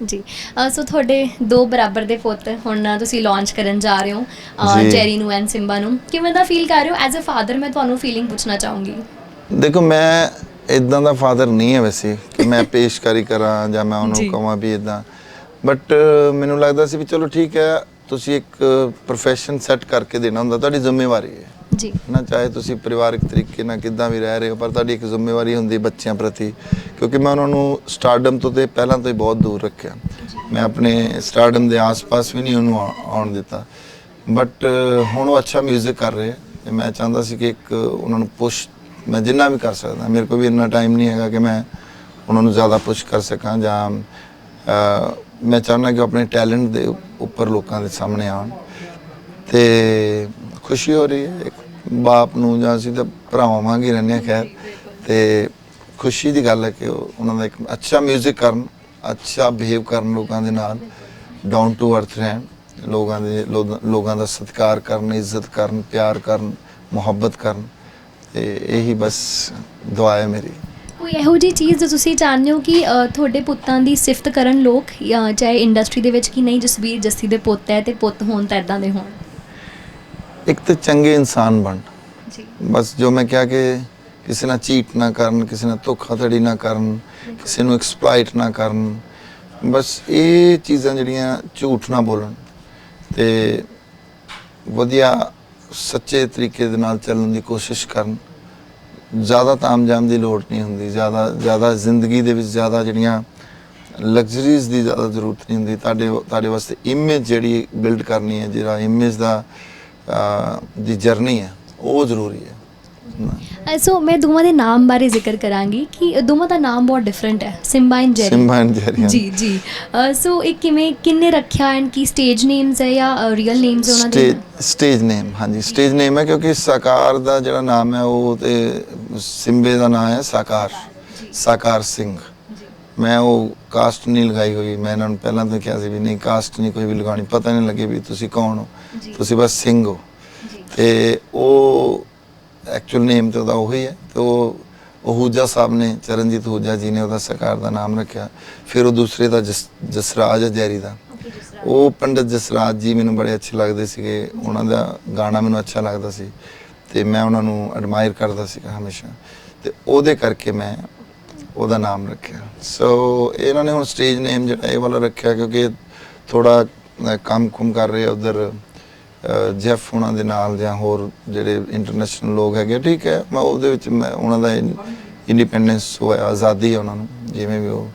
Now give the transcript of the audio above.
ਜੀ। ਸੋ ਤੁਹਾਡੇ ਦੋ ਬਰਾਬਰ ਦੇ ਪੁੱਤ ਹੁਣ ਤੁਸੀਂ ਲਾਂਚ ਕਰਨ ਜਾ ਰਹੇ ਹੋ। ਜੈਰੀ ਨੂੰ ਐਂਡ ਸਿੰਬਾ ਨੂੰ। ਕਿਵੇਂ ਦਾ ਫੀਲ ਕਰ ਰਹੇ ਹੋ? ਐਜ਼ ਅ ਫਾਦਰ ਮੈਂ ਤੁਹਾਨੂੰ ਫੀਲਿੰਗ ਪੁੱਛਣਾ ਚਾਹੂੰਗੀ। ਦੇਖੋ ਮੈਂ ਇਦਾਂ ਦਾ ਫਾਦਰ ਨਹੀਂ ਹੈ ਵੈਸੇ ਕਿ ਮੈਂ ਪੇਸ਼ਕਾਰੀ ਕਰਾਂ ਜਾਂ ਮੈਂ। ਉਹਨੂੰ ਕਹਾਂ ਵੀ ਇਦਾਂ ਬਟ ਮੈਨੂੰ ਲੱਗਦਾ ਸੀ ਵੀ ਚਲੋ ਠੀਕ ਹੈ ਤੁਸੀਂ ਇੱਕ profession ਸੈੱਟ ਕਰਕੇ ਦੇਣਾ ਹੁੰਦਾ ਤੁਹਾਡੀ ਜ਼ਿੰਮੇਵਾਰੀ ਹੈ। ਜੀ। ਨਾ ਚਾਹੇ ਤੁਸੀਂ ਪਰਿਵਾਰਕ ਤਰੀਕੇ ਨਾਲ ਕਿੱਦਾਂ ਵੀ ਰਹਿ ਰਹੇ ਹੋ ਪਰ ਤੁਹਾਡੀ ਇੱਕ ਜ਼ਿੰਮੇਵਾਰੀ ਹੁੰਦੀ ਬੱਚਿਆਂ ਪ੍ਰਤੀ ਕਿਉਂਕਿ ਮੈਂ ਉਹਨਾਂ ਨੂੰ ਸਟਾਰਡਮ ਤੋਂ ਤੇ ਪਹਿਲਾਂ ਤੋਂ ਹੀ ਬਹੁਤ ਦੂਰ ਰੱਖਿਆ। ਮੈਂ ਆਪਣੇ ਸਟਾਰਡਮ ਦੇ ਆਸ-ਪਾਸ ਵੀ ਨਹੀਂ ਉਹਨੂੰ ਆਉਣ ਦਿੱਤਾ। ਬਟ ਹੁਣ ਉਹ ਅੱਛਾ 뮤직 ਕਰ ਰਹੇ ਤੇ ਮੈਂ ਚਾਹੁੰਦਾ ਸੀ ਕਿ ਇੱਕ ਉਹਨਾਂ ਨੂੰ ਪੁਸ਼ ਮੈਂ ਜਿੰਨਾ ਵੀ ਕਰ ਸਕਦਾ ਮੇਰੇ ਕੋਲ ਵੀ ਇੰਨਾ ਟਾਈਮ ਨਹੀਂ ਹੈਗਾ ਕਿ ਮੈਂ ਉਹਨਾਂ ਨੂੰ ਜ਼ਿਆਦਾ ਪੁਸ਼ ਕਰ ਸਕਾਂ ਜਾਂ ਮੈਂ ਚਾਹੁੰਦਾ ਕਿ ਉਹ ਆਪਣੇ ਟੈਲੈਂਟ ਦੇ ਉੱਪਰ ਲੋਕਾਂ ਦੇ ਸਾਹਮਣੇ ਆਉਣ। ਤੇ ਖੁਸ਼ੀ ਹੋ ਰਹੀ ਹੈ ਇੱਕ ਬਾਪ ਨੂੰ ਜਾਂ ਅਸੀਂ ਤਾਂ ਭਰਾਵਾਂ ਵਾਂਗ ਹੀ ਰਹਿੰਦੇ ਹਾਂ ਖੈਰ। ਤੇ ਖੁਸ਼ੀ ਦੀ ਗੱਲ ਹੈ ਕਿ ਉਹ ਉਹਨਾਂ ਦਾ ਇੱਕ ਅੱਛਾ 뮤직 ਕਰਨ ਅੱਛਾ ਬਿਹੇਵ ਕਰਨ ਲੋਕਾਂ ਦੇ ਨਾਲ ਡਾਊਨ ਟੂ ਅਰਥ ਰਹਿਣ ਲੋਕਾਂ ਦੇ ਲੋਕਾਂ ਦਾ ਸਤਿਕਾਰ ਕਰਨ ਇੱਜ਼ਤ ਕਰਨ ਪਿਆਰ ਕਰਨ ਮੁਹੱਬਤ ਕਰਨ। ਤੇ ਇਹੀ ਬਸ ਦੁਆ ਹੈ ਮੇਰੀ। ਕੋਈ ਇਹੋ ਜੀ ਚੀਜ਼ ਜੋ ਤੁਸੀਂ ਚਾਹੁੰਦੇ ਹੋ ਕਿ ਅ, ਤੁਹਾਡੇ ਪੁੱਤਾਂ ਦੀ ਸਿਫਤ ਕਰਨ ਲੋਕ ਜਾਂ ਚਾਹੇ ਇੰਡਸਟਰੀ ਦੇ ਵਿੱਚ ਕਿ ਨਹੀਂ ਜਸਵੀਰ ਜੱਸੀ ਦੇ ਪੁੱਤ ਹੈ ਤੇ ਪੁੱਤ ਹੋਣ ਤਾਂ ਇਦਾਂ ਦੇ ਹੋਣ? ਇੱਕ ਤਾਂ ਚੰਗੇ ਇਨਸਾਨ ਬਣ। ਜੀ ਬਸ ਜੋ ਮੈਂ ਕਿਹਾ ਕਿ ਕਿਸੇ ਨਾਲ ਚੀਟ ਨਾ ਕਰਨ, ਕਿਸੇ ਨਾਲ ਧੋਖਾਧੜੀ ਨਾ ਕਰਨ, ਕਿਸੇ ਨੂੰ ਐਕਸਪਲੋਇਟ ਨਾ ਕਰਨ, ਬਸ ਇਹ ਚੀਜ਼ਾਂ ਜਿਹੜੀਆਂ ਝੂਠ ਨਾ ਬੋਲਣ ਤੇ ਵਧੀਆ ਸੱਚੇ ਤਰੀਕੇ ਦੇ ਨਾਲ ਚੱਲਣ ਦੀ ਕੋਸ਼ਿਸ਼ ਕਰਨ। ਜ਼ਿਆਦਾ ਤਾਮਝਾਮ ਦੀ ਲੋੜ ਨਹੀਂ ਹੁੰਦੀ, ਜ਼ਿਆਦਾ ਜ਼ਿਆਦਾ ਜ਼ਿੰਦਗੀ ਦੇ ਵਿੱਚ ਜ਼ਿਆਦਾ ਜਿਹੜੀਆਂ ਲਗਜ਼ਰੀਜ਼ ਦੀ ਜ਼ਿਆਦਾ ਜ਼ਰੂਰਤ ਨਹੀਂ ਹੁੰਦੀ। ਤੁਹਾਡੇ ਤੁਹਾਡੇ ਵਾਸਤੇ ਇਮੇਜ ਜਿਹੜੀ ਬਿਲਡ ਕਰਨੀ ਹੈ, ਜਿਹੜਾ ਇਮੇਜ ਦਾ ਦੀ ਜਰਨੀ ਹੈ। ਉਹ ਜ਼ਰੂਰੀ ਹੈ। ਸੋ ਮੈਂ ਦੋਵਾਂ ਦੇ ਨਾਮ ਬਾਰੇ ਜ਼ਿਕਰ ਕਰਾਂਗੀ ਕਿ ਦੋਵਾਂ ਦਾ ਨਾਮ ਬਹੁਤ ਡਿਫਰੈਂਟ ਹੈ। Simba and Jerry Simba and Jerry ਜੀ ਜੀ। ਸੋ ਇਹ ਕਿਵੇਂ ਕਿੰਨੇ ਰੱਖਿਆ ਐਂਡ ਕੀ ਸਟੇਜ ਨੇਮਸ ਹੈ ਜਾਂ ਰੀਅਲ ਨੇਮਸ ਉਹਨਾਂ ਦੇ? ਸਟੇਜ ਨੇਮ ਹਾਂਜੀ। ਸਟੇਜ ਨੇਮ ਹੈ ਕਿਉਂਕਿ ਸਾਕਾਰ ਦਾ ਜਿਹੜਾ ਨਾਮ ਹੈ ਉਹ ਤੇ ਸਿੰਬੇ ਦਾ ਨਾਮ ਹੈ ਸਾਕਾਰ। ਸਾਕਾਰ ਸਿੰਘ। ਮੈਂ ਉਹ ਕਾਸਟ ਨਹੀਂ ਲਗਾਈ ਹੋਈ। ਮੈਂ ਇਹਨਾਂ ਨੂੰ ਪਹਿਲਾਂ ਤੋਂ ਕਿਹਾ ਸੀ ਵੀ ਨਹੀਂ ਕਾਸਟ ਨਹੀਂ ਕੋਈ ਵੀ ਲਗਾਉਣੀ। ਪਤਾ ਨਹੀਂ ਲੱਗੇ ਵੀ ਤੁਸੀਂ ਕੌਣ ਹੋ। ਤੁਸੀਂ ਬਸ ਸਿੰਘ ਹੋ। ਤੇ ਉਹ ਐਕਚੁਅਲ ਨੇਮ ਤੇ ਉਹਦਾ ਉਹੀ ਹੈ ਤੇ ਉਹ ਹੂਜਾ ਸਾਹਿਬ ਨੇ ਚਰਨਜੀਤ ਹੂਜਾ ਜੀ ਨੇ ਉਹਦਾ ਸਰਕਾਰ ਦਾ ਨਾਮ ਰੱਖਿਆ। ਫਿਰ ਉਹ ਦੂਸਰੇ ਦਾ ਜਸ- ਜਸਰਾਜ ਜੈਰੀ ਦਾ। ਉਹ ਪੰਡਤ ਜਸਰਾਜ ਜੀ ਮੈਨੂੰ ਬੜੇ ਅੱਛੇ ਲੱਗਦੇ ਸੀਗੇ। ਉਹਨਾਂ ਦਾ ਗਾਣਾ ਮੈਨੂੰ ਅੱਛਾ ਲੱਗਦਾ ਸੀ ਤੇ ਮੈਂ ਉਹਨਾਂ ਨੂੰ ਐਡਮਾਇਰ ਕਰਦਾ ਸੀਗਾ ਹਮੇਸ਼ਾ। ਤੇ ਉਹਦੇ ਕਰਕੇ ਮੈਂ ਉਹਦਾ ਨਾਮ ਰੱਖਿਆ। ਸੋ ਇਹਨਾਂ ਨੇ ਹੁਣ ਸਟੇਜ ਨੇਮ ਜਿਹੜਾ ਇਹ ਵਾਲਾ ਰੱਖਿਆ ਕਿਉਂਕਿ ਥੋੜਾ ਕੰਮ ਕੁਮ ਕਰ ਰਹੇ ਉਧਰ। ਜੈਫ ਉਹਨਾਂ ਦੇ ਨਾਲ ਜਾਂ ਹੋਰ ਜਿਹੜੇ ਇੰਟਰਨੈਸ਼ਨਲ ਲੋਕ ਹੈਗੇ ਆ, ਠੀਕ ਹੈ ਮੈਂ ਉਹਦੇ ਵਿੱਚ ਮੈਂ ਉਹਨਾਂ ਦਾ ਇੰਡੀਪੈਂਡੈਂਸ ਹੋਇਆ ਆਜ਼ਾਦੀ ਹੈ ਉਹਨਾਂ ਨੂੰ ਜਿਵੇਂ ਵੀ ਉਹ